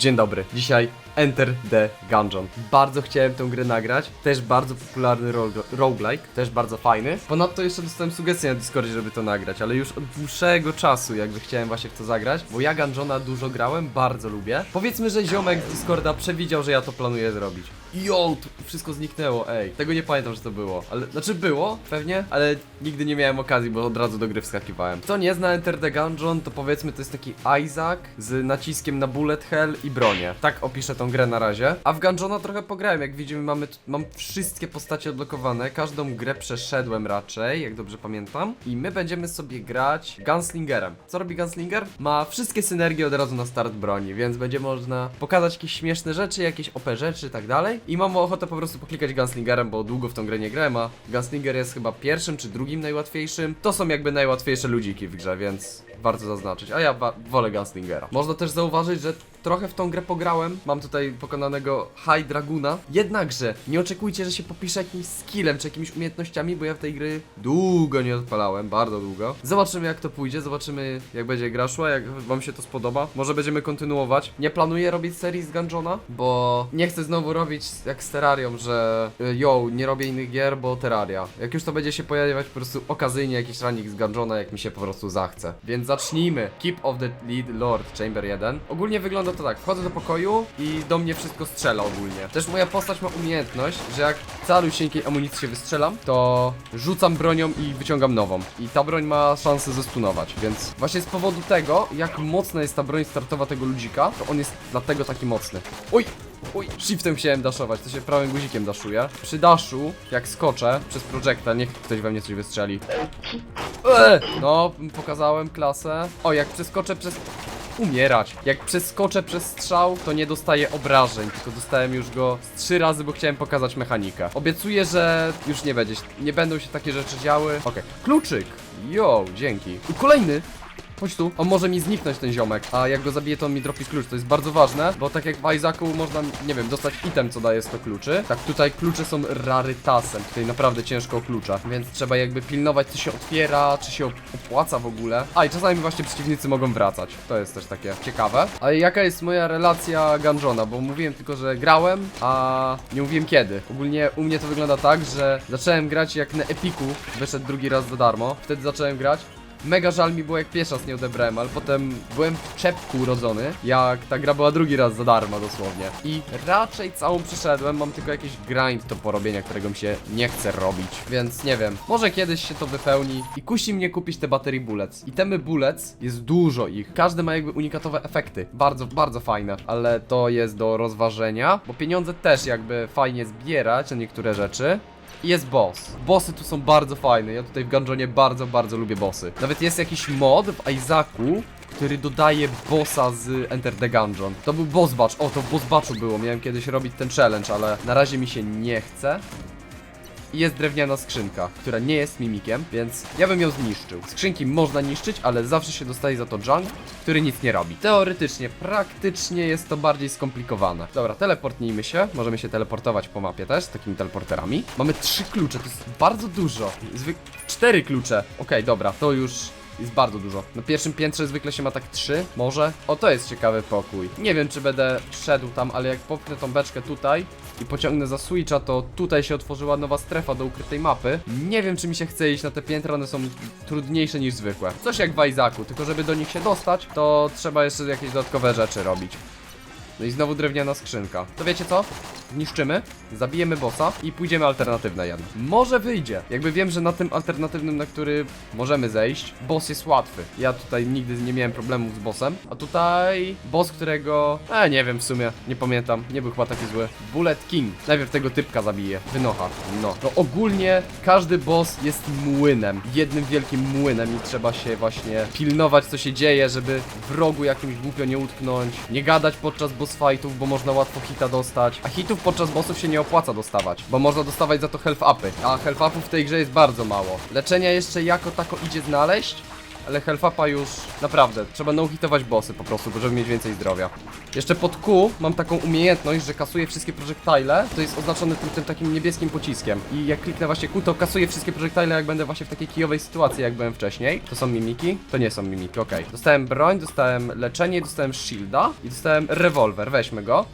Dzień dobry. Dzisiaj Enter the Gungeon. Bardzo chciałem tę grę nagrać. Też bardzo popularny rogue- roguelike. Też bardzo fajny. Ponadto jeszcze dostałem sugesję na Discordzie, żeby to nagrać, ale już od dłuższego czasu jakby chciałem właśnie w to zagrać, bo ja Gungeona dużo grałem, bardzo lubię. Powiedzmy, że ziomek z Discorda przewidział, że ja to planuję zrobić. Jo, tu wszystko zniknęło, ej. Tego nie pamiętam, że to było. Ale, znaczy było, pewnie, ale nigdy nie miałem okazji, bo od razu do gry wskakiwałem. Kto nie zna Enter the Gungeon, to powiedzmy to jest taki Isaac z naciskiem na bullet hell i bronię. Tak opiszę tą grę na razie. A w Gungeona trochę pograłem, jak widzimy mamy, mam wszystkie postacie odblokowane, każdą grę przeszedłem raczej, jak dobrze pamiętam. I my będziemy sobie grać Gunslingerem. Co robi Gunslinger? Ma wszystkie synergie od razu na start broni, więc będzie można pokazać jakieś śmieszne rzeczy, jakieś OP rzeczy i tak dalej. I mam ochotę po prostu poklikać Gunslingerem, bo długo w tą grę nie grałem, a Gunslinger jest chyba pierwszym czy drugim najłatwiejszym. To są jakby najłatwiejsze ludziki w grze, więc warto zaznaczyć. A ja wolę Gunslingera. Można też zauważyć, że trochę w tą grę pograłem. Mam tutaj pokonanego High Draguna. Jednakże nie oczekujcie, że się popiszę jakimś skillem czy jakimiś umiejętnościami, bo ja w tej gry długo nie odpalałem, bardzo długo. Zobaczymy jak to pójdzie, zobaczymy jak będzie gra szła, jak wam się to spodoba. Może będziemy kontynuować. Nie planuję robić serii z Gungeona, bo nie chcę znowu robić jak z Terrarią, że y, yo, nie robię innych gier, bo Terraria. Jak już to będzie się pojawiać po prostu okazyjnie jakiś ranik z Gungeona, jak mi się po prostu zachce. Więc zacznijmy. Keep of the Lead Lord, Chamber 1. Ogólnie wygląda to tak, wchodzę do pokoju i do mnie wszystko strzela ogólnie. Też moja postać ma umiejętność, że jak calusieńkiej amunicji się wystrzelam, to rzucam bronią i wyciągam nową. I ta broń ma szansę zestunować, więc właśnie z powodu tego, jak mocna jest ta broń startowa tego ludzika, to on jest dlatego taki mocny. Oj! Uj, shiftem chciałem daszować, to się prawym guzikiem daszuje. Przy daszu, jak skoczę przez projekta, niech ktoś we mnie coś wystrzeli. Eee! No, pokazałem klasę. O, jak przeskoczę przez... Umierać. Jak przeskoczę przez strzał, to nie dostaję obrażeń, tylko dostałem już go z trzy razy, bo chciałem pokazać mechanikę. Obiecuję, że już nie będzie, nie będą się takie rzeczy działy. Okej, kluczyk. Jo, dzięki. I kolejny. Chodź tu. On może mi zniknąć ten ziomek, a jak go zabiję to on mi dropi klucz. To jest bardzo ważne, bo tak jak w Isaacu można, nie wiem, dostać item co daje 100 kluczy. Tak tutaj klucze są rarytasem. Tutaj naprawdę ciężko o klucza, więc trzeba jakby pilnować czy się otwiera, czy się opłaca w ogóle. A i czasami właśnie przeciwnicy mogą wracać. To jest też takie ciekawe. Ale jaka jest moja relacja Gungeona? Bo mówiłem tylko, że grałem, a nie mówiłem kiedy. Ogólnie u mnie to wygląda tak, że zacząłem grać jak na Epiku wyszedł drugi raz za darmo. Wtedy zacząłem grać. Mega żal mi było jak pierwszy raz nie odebrałem, ale potem byłem w czepku urodzony, jak ta gra była drugi raz za darmo dosłownie. I raczej całą przeszedłem, mam tylko jakiś grind do porobienia, którego mi się nie chce robić. Więc nie wiem, może kiedyś się to wypełni i kusi mnie kupić te baterii bullets. I temy bullets, jest dużo ich. Każdy ma jakby unikatowe efekty. Bardzo, bardzo fajne, ale to jest do rozważenia, bo pieniądze też jakby fajnie zbierać na niektóre rzeczy. Jest boss. Bossy tu są bardzo fajne. Ja tutaj w Gungeonie bardzo, bardzo lubię bossy. Nawet jest jakiś mod w Isaacu, który dodaje bossa z Enter the Gungeon. To był boss batch. O, to w boss batchu było. Miałem kiedyś robić ten challenge, ale na razie mi się nie chce. I jest drewniana skrzynka, która nie jest mimikiem, więc ja bym ją zniszczył. Skrzynki można niszczyć, ale zawsze się dostaje za to junk, który nic nie robi. Teoretycznie, praktycznie jest to bardziej skomplikowane. Dobra, teleportnijmy się. Możemy się teleportować po mapie też, z takimi teleporterami. Mamy trzy klucze, to jest bardzo dużo. Cztery klucze. Okej, dobra, to już jest bardzo dużo. Na pierwszym piętrze zwykle się ma tak trzy, może. O, to jest ciekawy pokój. Nie wiem, czy będę szedł tam, ale jak popchnę tą beczkę tutaj i pociągnę za switcha, to tutaj się otworzyła nowa strefa do ukrytej mapy. Nie wiem, czy mi się chce iść na te piętra, one są trudniejsze niż zwykłe. Coś jak w tylko żeby do nich się dostać, to trzeba jeszcze jakieś dodatkowe rzeczy robić. No i znowu drewniana skrzynka. To wiecie co? Niszczymy, zabijemy bossa i pójdziemy alternatywne jedno. Może wyjdzie. Jakby wiem, że na tym alternatywnym, na który możemy zejść, boss jest łatwy. Ja tutaj nigdy nie miałem problemów z bossem. A tutaj boss, którego... E, nie wiem w sumie, nie pamiętam. Nie był chyba taki zły. Bullet King. Najpierw tego typka zabije. Wynocha. No. No ogólnie każdy boss jest młynem. Jednym wielkim młynem i trzeba się właśnie pilnować, co się dzieje, żeby wrogu jakimś głupio nie utknąć. Nie gadać podczas boss fightów, bo można łatwo hita dostać. A hitów podczas bossów się nie opłaca dostawać, bo można dostawać za to health upy. A health upów w tej grze jest bardzo mało. Leczenia jeszcze jako tako idzie znaleźć, ale health upa już naprawdę. Trzeba no-hitować bossy po prostu, żeby mieć więcej zdrowia. Jeszcze pod Q mam taką umiejętność, że kasuję wszystkie projektile. To jest oznaczone tym, tym takim niebieskim pociskiem. I jak kliknę właśnie Q, to kasuję wszystkie projektile, jak będę właśnie w takiej kijowej sytuacji, jak byłem wcześniej. To są mimiki? To nie są mimiki, okej. Dostałem broń, dostałem leczenie, dostałem shielda i dostałem rewolwer. Weźmy go.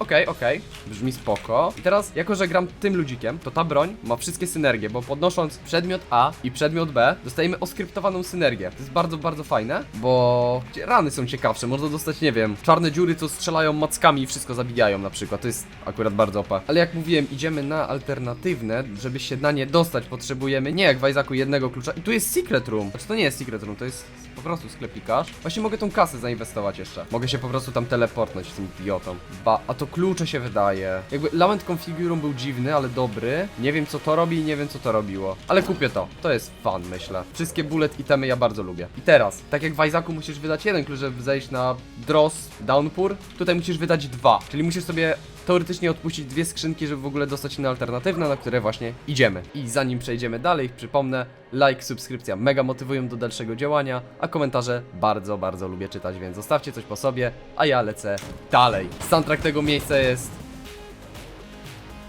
Okej, okej, brzmi spoko. I teraz, jako że gram tym ludzikiem, to ta broń ma wszystkie synergie, bo podnosząc przedmiot A i przedmiot B, dostajemy oskryptowaną synergię. To jest bardzo, bardzo fajne, bo rany są ciekawsze. Można dostać, nie wiem, czarne dziury, co strzelają mackami i wszystko zabijają na przykład. To jest akurat bardzo OP. Ale jak mówiłem, idziemy na alternatywne, żeby się na nie dostać, potrzebujemy nie jak w Isaacu jednego klucza. I tu jest Secret Room. Znaczy to nie jest Secret Room, to jest po prostu sklepikarz. Właśnie mogę tą kasę zainwestować jeszcze. Mogę się po prostu tam teleportnąć z tym idiotą. Ba, a to klucze się wydaje. Jakby Lament Configurum był dziwny, ale dobry. Nie wiem co to robi i nie wiem co to robiło. Ale kupię to. To jest fan, myślę. Wszystkie bullet itemy ja bardzo lubię. I teraz, tak jak w Isaacu musisz wydać jeden klucz, żeby zejść na Dross, Downpour, tutaj musisz wydać dwa. Czyli musisz sobie teoretycznie odpuścić dwie skrzynki, żeby w ogóle dostać na alternatywne, na które właśnie idziemy. I zanim przejdziemy dalej, przypomnę, like, subskrypcja mega motywują do dalszego działania, a komentarze bardzo, bardzo lubię czytać, więc zostawcie coś po sobie, a ja lecę dalej. Soundtrack tego miejsca jest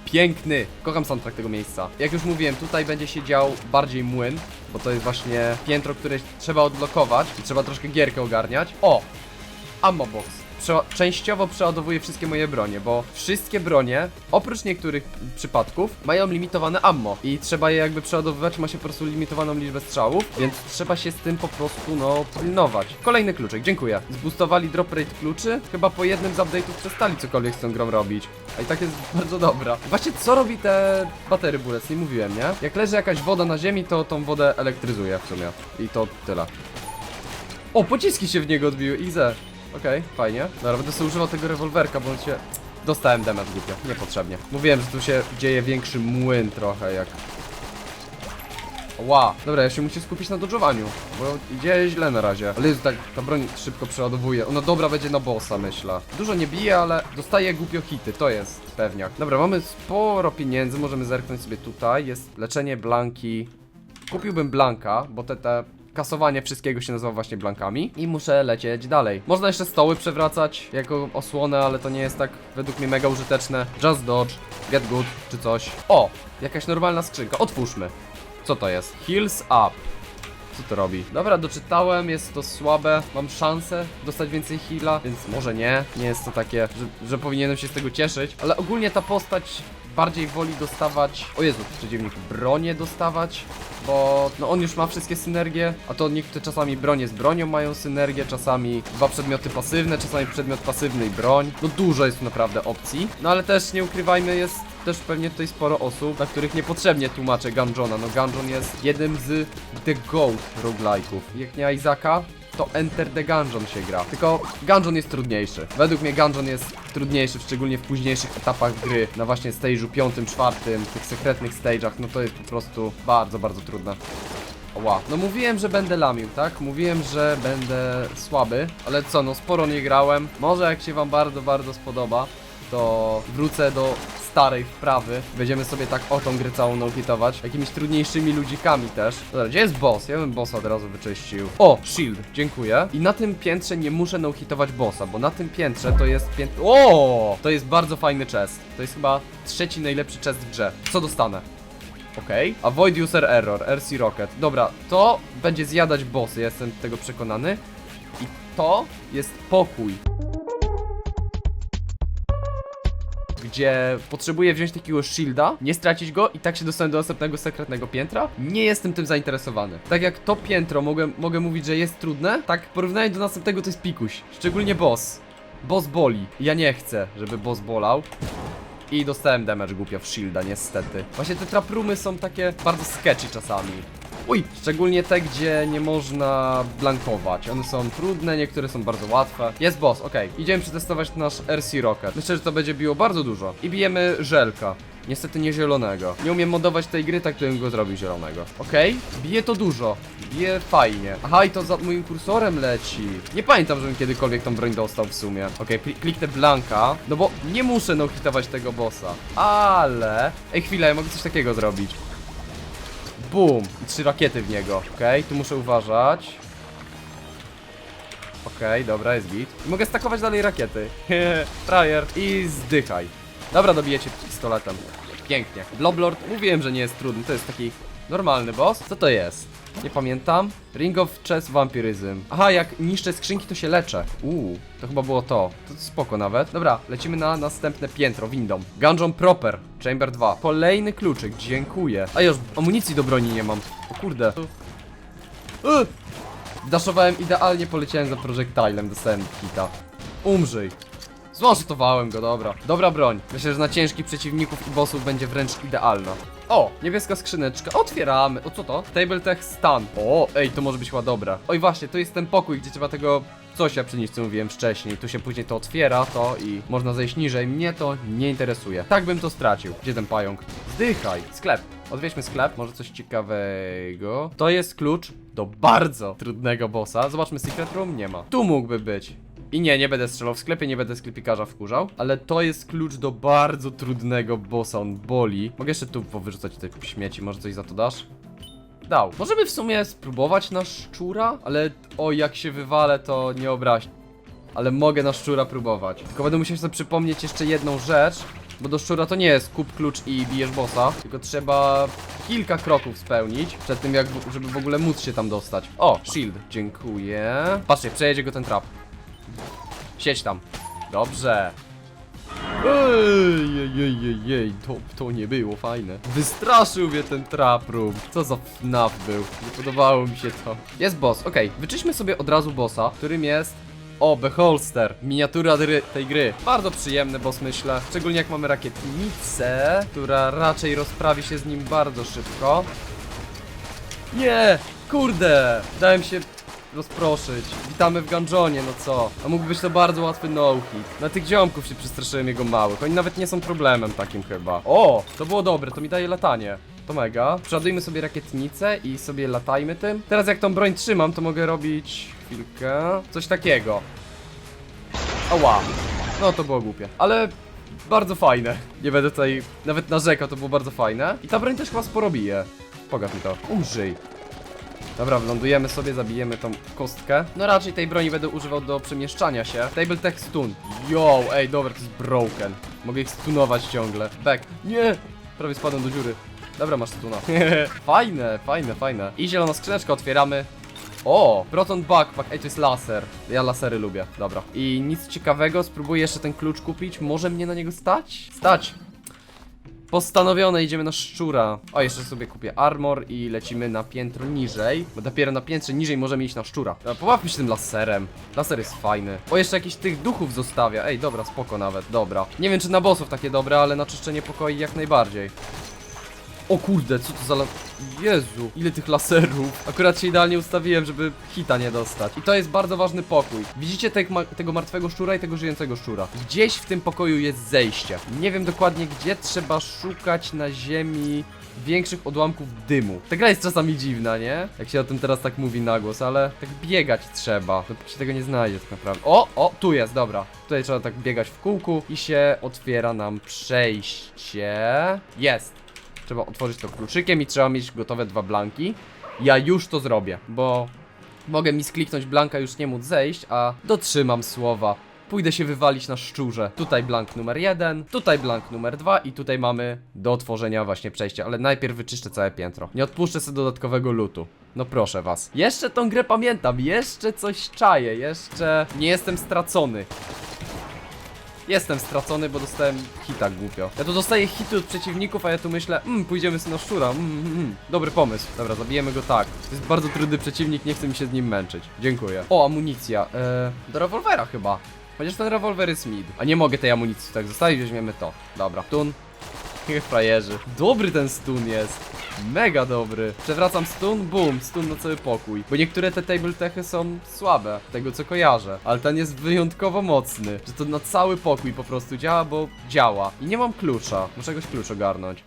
piękny. Kocham soundtrack tego miejsca. Jak już mówiłem, tutaj będzie się dział bardziej młyn, bo to jest właśnie piętro, które trzeba odblokować i trzeba troszkę gierkę ogarniać. O! Ammo box. Prze częściowo przeładowuję wszystkie moje bronie, bo wszystkie bronie, oprócz niektórych przypadków, mają limitowane ammo i trzeba je jakby przeładowywać, ma się po prostu limitowaną liczbę strzałów, więc trzeba się z tym po prostu, no, pilnować. Kolejny kluczyk, dziękuję. Zboostowali drop rate kluczy, chyba po jednym z update'ów przestali cokolwiek z tą grą robić. A i tak jest bardzo dobra. Właśnie co robi te batery bullets, nie mówiłem, nie? Jak leży jakaś woda na ziemi, to tą wodę elektryzuje w sumie. I to tyle. O, pociski się w niego odbiły, Ize. Okej, fajnie. Dobra, będę sobie używał tego rewolwerka, bo on się... Dostałem damage głupio, niepotrzebnie. Mówiłem, że tu się dzieje większy młyn trochę, jak... Ła, dobra, ja się muszę skupić na dodżowaniu, bo idzie źle na razie. Ale jest tak, ta broń szybko przeładowuje. Ona dobra będzie na bossa, myślę. Dużo nie bije, ale dostaje głupio hity, to jest pewniak. Dobra, mamy sporo pieniędzy, możemy zerknąć sobie tutaj. Jest leczenie Blanki. Kupiłbym Blanka, bo te, te kasowanie wszystkiego się nazywa właśnie blankami i muszę lecieć dalej. Można jeszcze stoły przewracać jako osłonę, ale to nie jest tak według mnie mega użyteczne. Just dodge, get good czy coś. O, jakaś normalna skrzynka. Otwórzmy. Co to jest? Heals up. Co to robi? Dobra, doczytałem, jest to słabe. Mam szansę dostać więcej heala, więc może nie. Nie jest to takie, że, że powinienem się z tego cieszyć. Ale ogólnie ta postać bardziej woli dostawać. O Jezu, przeciwnik bronię dostawać. Bo no on już ma wszystkie synergie, a to niektóre czasami bronie z bronią mają synergię, czasami dwa przedmioty pasywne, czasami przedmiot pasywny i broń. No dużo jest tu naprawdę opcji. No ale też nie ukrywajmy, jest też pewnie tutaj sporo osób, na których niepotrzebnie tłumaczę Gungeona. No Gungeon jest jednym z The GOAT roguelike'ów. Jak nie Isaaca, to Enter the Gungeon się gra. Tylko Gungeon jest trudniejszy. Według mnie Gungeon jest trudniejszy, szczególnie w późniejszych etapach gry. Na właśnie stage'u piątym, czwartym, tych sekretnych stage'ach, no to jest po prostu bardzo, bardzo trudne. Ła, no mówiłem, że będę lamił, tak? Mówiłem, że będę słaby, ale co, no sporo nie grałem. Może jak się wam bardzo, bardzo spodoba, to wrócę do starej wprawy. Będziemy sobie tak o tą grę całą nauhitować. Jakimiś trudniejszymi ludzikami też. Dobra, gdzie jest boss? Ja bym bossa od razu wyczyścił. O, shield, dziękuję. I na tym piętrze nie muszę nauhitować bossa, bo na tym piętrze to jest piętro... O! To jest bardzo fajny chest. To jest chyba trzeci najlepszy chest w grze. Co dostanę? Okej. Avoid user error, RC Rocket. Dobra, to będzie zjadać bossy, jestem tego przekonany. I to jest pokój. Gdzie potrzebuję wziąć takiego shielda, nie stracić go i tak się dostanę do następnego sekretnego piętra? Nie jestem tym zainteresowany. Tak jak to piętro mogę, mogę mówić, że jest trudne, tak w porównaniu do następnego to jest pikuś. Szczególnie boss. Boss boli. Ja nie chcę, żeby boss bolał. I dostałem damage głupio w shielda, niestety. Właśnie te traprumy są takie bardzo sketchy czasami. Uj, szczególnie te, gdzie nie można blankować. One są trudne, niektóre są bardzo łatwe. Jest boss, okej. Idziemy przetestować nasz RC Rocket. Myślę, że to będzie biło bardzo dużo. I bijemy żelka. Niestety nie zielonego. Nie umiem modować tej gry, tak bym go zrobił zielonego. Okej, bije to dużo. Bije fajnie. Aha, i to za moim kursorem leci. Nie pamiętam, żebym kiedykolwiek tą broń dostał w sumie. Okej, kli- kliknę Blanka. No bo nie muszę no-hitować tego bossa. Ale... Ej, chwilę, ja mogę coś takiego zrobić. Bum! I trzy rakiety w niego. Okej, tu muszę uważać. Okej, dobra, jest git. I mogę stakować dalej rakiety. Frajer. I zdychaj. Dobra, dobijecie pistoletem. Pięknie. Bloblord, mówiłem, że nie jest trudny, to jest taki normalny boss. Co to jest? Nie pamiętam. Ring of Chess Vampirism. Aha, jak niszczę skrzynki, to się leczę. Uuu, to chyba było to. To spoko nawet. Dobra, lecimy na następne piętro, windą. Gungeon Proper, Chamber 2. Kolejny kluczyk, dziękuję. A już, amunicji do broni nie mam. O kurde. Yy! Daszowałem idealnie, poleciałem za projektilem, dostałem hita. Umrzyj. Złożytowałem go, dobra. Dobra broń. Myślę, że na ciężkich przeciwników i bossów będzie wręcz idealna. O, niebieska skrzyneczka. Otwieramy. O, co to? Tabletech Stun. O, ej, to może być chyba dobra. Oj, właśnie, to jest ten pokój, gdzie trzeba tego coś ja przynieść, co mówiłem wcześniej. Tu się później to otwiera, to i można zejść niżej. Mnie to nie interesuje. Tak bym to stracił. Gdzie ten pająk? Zdychaj. Sklep. Odwiedźmy sklep, może coś ciekawego. To jest klucz do bardzo trudnego bossa. Zobaczmy Secret Room, nie ma. Tu mógłby być. I nie, nie będę strzelał w sklepie, nie będę sklepikarza wkurzał, ale to jest klucz do bardzo trudnego bossa, on boli. Mogę jeszcze tu powyrzucać te śmieci, może coś za to dasz? Dał. Możemy w sumie spróbować na szczura, ale o jak się wywalę to nie obraź. Ale mogę na szczura próbować. Tylko będę musiał sobie przypomnieć jeszcze jedną rzecz, bo do szczura to nie jest kup klucz i bijesz bossa, tylko trzeba kilka kroków spełnić przed tym, jak, żeby w ogóle móc się tam dostać. O, shield, dziękuję. Patrzcie, przejedzie go ten trap. Siedź tam. Dobrze. Ej, ej, ej, ej, ej, to, to nie było fajne. Wystraszył mnie ten trap room. Co za FNAF był. Nie podobało mi się to. Jest boss, okej. Wyczyśmy sobie od razu bossa, którym jest... O, Beholster, miniatura gry, tej gry. Bardzo przyjemny boss, myślę. Szczególnie jak mamy rakietnicę, która raczej rozprawi się z nim bardzo szybko. Nie! Kurde! Dałem się rozproszyć. Witamy w Gungeonie, no co? A mógł być to bardzo łatwy no-hit. Na tych ziomków się przestraszyłem jego małych. Oni nawet nie są problemem takim chyba. O! To było dobre, to mi daje latanie. To mega. Przeładujmy sobie rakietnicę i sobie latajmy tym. Teraz jak tą broń trzymam, to mogę robić... Chwilkę... Coś takiego. Ała. No to było głupie. Ale bardzo fajne. Nie będę tutaj nawet narzekał, to było bardzo fajne. I ta broń też chyba sporo bije. Mi to. Umrzyj. Dobra, wlądujemy sobie, zabijemy tą kostkę. No raczej tej broni będę używał do przemieszczania się. Tabletech stun. Yo, ej, dobra, to jest broken. Mogę ich stunować ciągle. Back. Nie! Prawie spadłem do dziury. Dobra, masz stuna. fajne, fajne, fajne. I zielona skrzyneczka otwieramy. O, Proton Backpack, ej to jest laser Ja lasery lubię, dobra I nic ciekawego, spróbuję jeszcze ten klucz kupić Może mnie na niego stać? Stać Postanowione, idziemy na szczura. O, jeszcze sobie kupię armor i lecimy na piętro niżej Bo dopiero na piętrze niżej możemy iść na szczura. Dobra, Pobawmy się tym laserem. Laser jest fajny. O, jeszcze jakiś tych duchów zostawia. Ej, dobra, spoko nawet, dobra. Nie wiem czy na bossów takie dobre, ale na czyszczenie pokoi jak najbardziej. O kurde, co to za. Jezu, ile tych laserów. Akurat się idealnie ustawiłem, żeby hita nie dostać. I to jest bardzo ważny pokój. Widzicie te, ma tego martwego szczura i tego żyjącego szczura. Gdzieś w tym pokoju jest zejście. Nie wiem dokładnie gdzie, trzeba szukać na ziemi większych odłamków dymu. Ta gra jest czasami dziwna, nie? Jak się o tym teraz tak mówi na głos, ale tak biegać trzeba. To się tego nie znajdzie tak naprawdę. O, o, tu jest, dobra. Tutaj trzeba tak biegać w kółku i się otwiera nam przejście. Jest. Trzeba otworzyć to kluczykiem i trzeba mieć gotowe dwa blanki. Ja już to zrobię, bo mogę mi skliknąć blanka, już nie móc zejść, a dotrzymam słowa. Pójdę się wywalić na szczurze. Tutaj blank numer jeden, tutaj blank numer dwa i tutaj mamy do otworzenia właśnie przejście, ale najpierw wyczyszczę całe piętro. Nie odpuszczę sobie dodatkowego lutu. No proszę was. Jeszcze tą grę pamiętam, jeszcze coś czaję, jeszcze nie jestem stracony. Jestem stracony, bo dostałem hita głupio. Ja tu dostaję hity od przeciwników, a ja tu myślę, mmm, pójdziemy sobie na szczura, mm, mm, mm. Dobry pomysł. Dobra, zabijemy go tak. To jest bardzo trudny przeciwnik, nie chcę mi się z nim męczyć. Dziękuję. O, amunicja. Eee, do rewolwera chyba. Chociaż ten rewolwer jest mid. A nie mogę tej amunicji tak zostawić, weźmiemy to. Dobra, tun. Frajerzy. Dobry ten stun jest. Mega dobry. Przewracam stun, boom, stun na cały pokój. Bo niektóre te tabletechy są słabe, tego co kojarzę. Ale ten jest wyjątkowo mocny. Że to na cały pokój po prostu działa, bo działa. I nie mam klucza. Muszę jakoś klucz ogarnąć.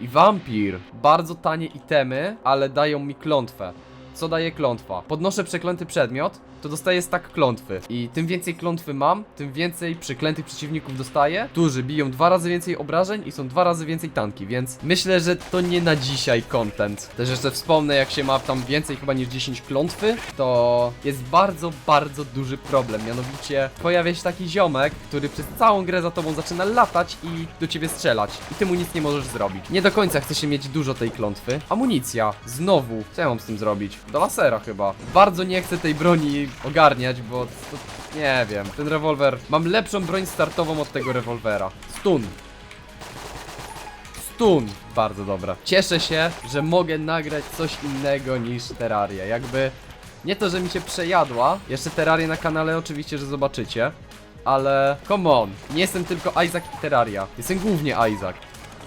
I wampir. Bardzo tanie itemy, ale dają mi klątwę. Co daje klątwa. Podnoszę przeklęty przedmiot, to dostaję stak klątwy. I tym więcej klątwy mam, tym więcej przeklętych przeciwników dostaję, którzy biją dwa razy więcej obrażeń i są dwa razy więcej tanki, więc myślę, że to nie na dzisiaj content. Też jeszcze wspomnę, jak się ma tam więcej chyba niż 10 klątwy, to jest bardzo, bardzo duży problem. Mianowicie pojawia się taki ziomek, który przez całą grę za tobą zaczyna latać i do ciebie strzelać. I ty mu nic nie możesz zrobić. Nie do końca chce się mieć dużo tej klątwy. Amunicja. Znowu. Co ja mam z tym zrobić? Do lasera chyba. Bardzo nie chcę tej broni ogarniać, bo to, nie wiem. Ten rewolwer. Mam lepszą broń startową od tego rewolwera. Stun. Stun. Bardzo dobra. Cieszę się, że mogę nagrać coś innego niż Terraria. Jakby nie to, że mi się przejadła. Jeszcze Terrarię na kanale oczywiście, że zobaczycie. Ale come on. Nie jestem tylko Isaac i Terraria. Jestem głównie Isaac.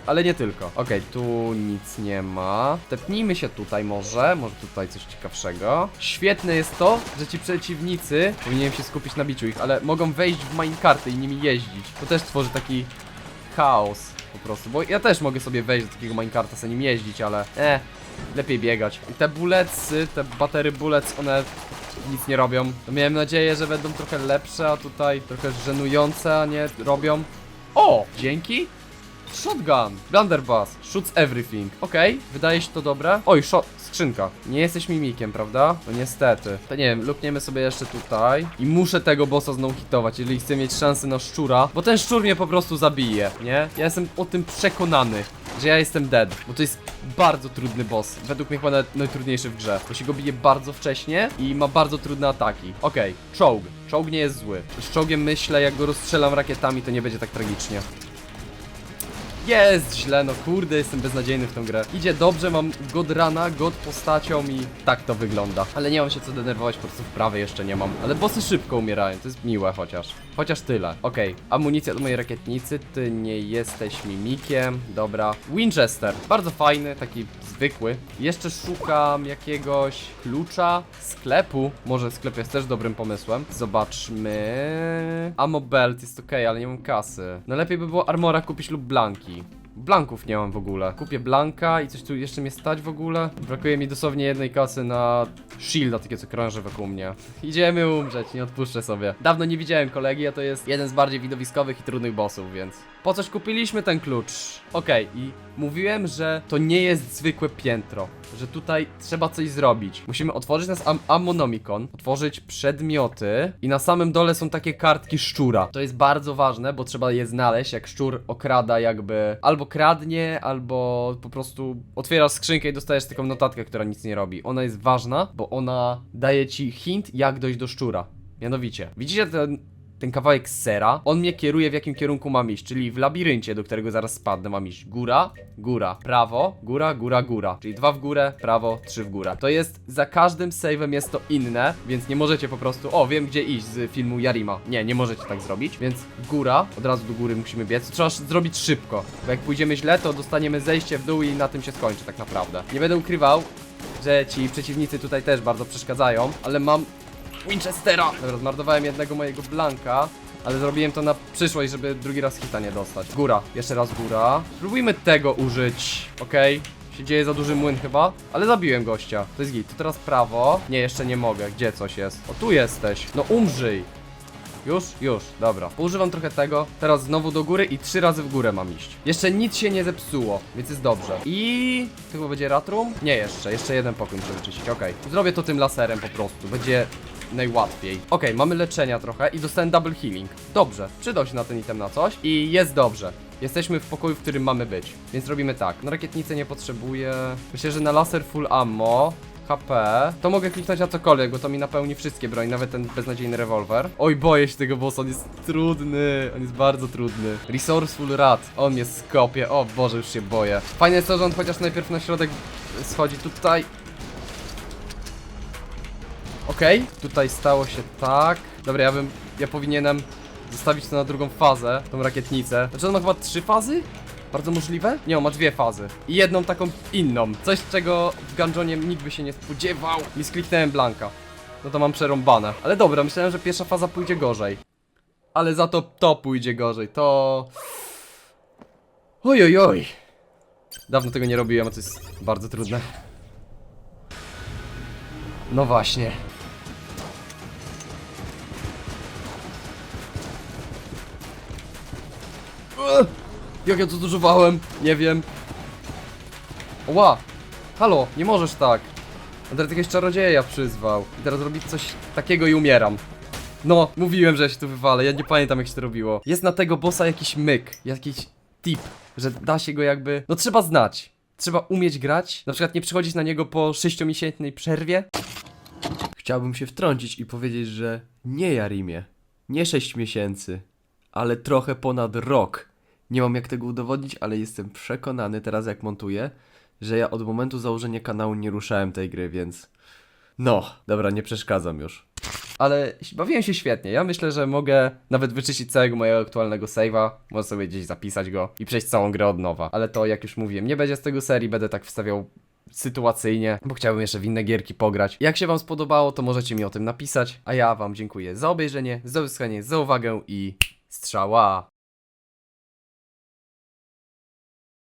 Ale nie tylko. Okej, tu nic nie ma. Tepnijmy się tutaj może. Może tutaj coś ciekawszego. Świetne jest to, że ci przeciwnicy, powinienem się skupić na biciu ich, ale mogą wejść w minecarty i nimi jeździć. To też tworzy taki chaos po prostu. Bo ja też mogę sobie wejść do takiego minecarta, sobie nim jeździć, ale eh, lepiej biegać. I te bulletsy, te batery bullets, one nic nie robią. To miałem nadzieję, że będą trochę lepsze, a tutaj trochę żenujące, a nie robią. O! Dzięki? Shotgun, blunderbuss, shoots everything. Okej, wydaje się to dobre. Oj, shot, skrzynka. Nie jesteś mimikiem, prawda? No niestety. To nie wiem, lukniemy sobie jeszcze tutaj. I muszę tego bossa znowu hitować, jeżeli chcę mieć szansę na szczura. Bo ten szczur mnie po prostu zabije, nie? Ja jestem o tym przekonany, że ja jestem dead. Bo to jest bardzo trudny boss. Według mnie chyba nawet najtrudniejszy w grze. Bo się go bije bardzo wcześnie i ma bardzo trudne ataki. Okej, czołg. Czołg nie jest zły. Z czołgiem myślę, jak go rozstrzelam rakietami, to nie będzie tak tragicznie. Jest źle, no kurde, jestem beznadziejny w tą grę. Idzie dobrze, mam god rana, god postacią i tak to wygląda. Ale nie mam się co denerwować, po prostu wprawy jeszcze nie mam. Ale bossy szybko umierają, to jest miłe chociaż. Chociaż tyle. Okej, amunicja do mojej rakietnicy, ty nie jesteś mimikiem, dobra. Winchester, bardzo fajny, taki zwykły. Jeszcze szukam jakiegoś klucza sklepu. Może sklep jest też dobrym pomysłem. Zobaczmy. Ammo belt jest ok, ale nie mam kasy. No lepiej by było armora kupić lub blanki. Blanków nie mam w ogóle. Kupię blanka i coś tu jeszcze mnie stać w ogóle. Brakuje mi dosłownie jednej kasy na shielda, takie co krąży wokół mnie. Idziemy umrzeć, nie odpuszczę sobie. Dawno nie widziałem kolegi, a to jest jeden z bardziej widowiskowych i trudnych bossów, więc... Po coś kupiliśmy ten klucz. Okej, i mówiłem, że to nie jest zwykłe piętro. Że tutaj trzeba coś zrobić. Musimy otworzyć nas am Ammonomicon, otworzyć przedmioty i na samym dole są takie kartki szczura. To jest bardzo ważne, bo trzeba je znaleźć, jak szczur okrada jakby albo kradnie, albo po prostu otwierasz skrzynkę i dostajesz taką notatkę, która nic nie robi. Ona jest ważna, bo ona daje ci hint, jak dojść do szczura. Mianowicie, widzicie ten, ten kawałek sera? On mnie kieruje w jakim kierunku mam iść, czyli w labiryncie, do którego zaraz spadnę, mam iść góra, góra, prawo, góra, góra, góra. Czyli dwa w górę, prawo, trzy w górę. To jest, za każdym save'em jest to inne, więc nie możecie po prostu, o wiem gdzie iść z filmu Yarima. Nie, nie możecie tak zrobić, więc góra, od razu do góry musimy biec. Trzeba zrobić szybko, bo jak pójdziemy źle, to dostaniemy zejście w dół i na tym się skończy tak naprawdę. Nie będę ukrywał, że ci przeciwnicy tutaj też bardzo przeszkadzają, ale mam Winchestera! Dobra, zmarnowałem jednego mojego Blanka, ale zrobiłem to na przyszłość, żeby drugi raz hita nie dostać. Góra, jeszcze raz góra. Spróbujmy tego użyć, okej? Się dzieje za duży młyn chyba, ale zabiłem gościa. To jest git. To teraz prawo. Nie, jeszcze nie mogę. Gdzie coś jest? O, tu jesteś. No umrzyj. Już? Już, dobra. Używam trochę tego. Teraz znowu do góry i trzy razy w górę mam iść. Jeszcze nic się nie zepsuło, więc jest dobrze. I... To chyba będzie ratrum? Nie jeszcze, jeszcze jeden pokój muszę wyczyścić, okej. Zrobię to tym laserem po prostu, będzie najłatwiej. Okej, mamy leczenia trochę i dostałem double healing. Dobrze, przydał się na ten item na coś i jest dobrze. Jesteśmy w pokoju, w którym mamy być, więc robimy tak. Na rakietnicę nie potrzebuję. Myślę, że na laser full ammo. HP. To mogę kliknąć na cokolwiek, bo to mi napełni wszystkie broń, nawet ten beznadziejny rewolwer. Oj, boję się tego bossa, on jest trudny, on jest bardzo trudny. Resourceful Rat, on mnie skopie, o Boże, już się boję. Fajne jest to, że on chociaż najpierw na środek schodzi tutaj. Okej, tutaj stało się tak. Dobra, ja bym, ja powinienem zostawić to na drugą fazę, tą rakietnicę. Znaczy on ma chyba trzy fazy? Bardzo możliwe? Nie, on ma dwie fazy. I jedną taką inną. Coś, czego w Gungeonie nikt by się nie spodziewał. I skliknąłem Blanka. No to mam przerąbane. Ale dobra, myślałem, że pierwsza faza pójdzie gorzej. Ale za to to pójdzie gorzej. To... Oj, oj, oj. Dawno tego nie robiłem, a to jest bardzo trudne. No właśnie. Jak ja to zużywałem? Nie wiem. Ła! Halo, nie możesz tak. Teraz jakiegoś czarodzieja przyzwał. I teraz robić coś takiego i umieram. No, mówiłem, że ja się tu wywalę, ja nie pamiętam jak się to robiło. Jest na tego bossa jakiś myk, jakiś tip, że da się go jakby... No trzeba znać. Trzeba umieć grać, na przykład nie przychodzić na niego po 6-miesięcznej przerwie. Chciałbym się wtrącić i powiedzieć, że nie Jarimie, nie 6 miesięcy, ale trochę ponad rok. Nie mam jak tego udowodnić, ale jestem przekonany teraz jak montuję, że ja od momentu założenia kanału nie ruszałem tej gry, więc... No, dobra, nie przeszkadzam już. Ale bawiłem się świetnie. Ja myślę, że mogę nawet wyczyścić całego mojego aktualnego save'a. Może sobie gdzieś zapisać go i przejść całą grę od nowa. Ale to, jak już mówiłem, nie będzie z tego serii, będę tak wstawiał sytuacyjnie, bo chciałbym jeszcze w inne gierki pograć. Jak się wam spodobało, to możecie mi o tym napisać. A ja wam dziękuję za obejrzenie, za wysłuchanie, za uwagę i strzała!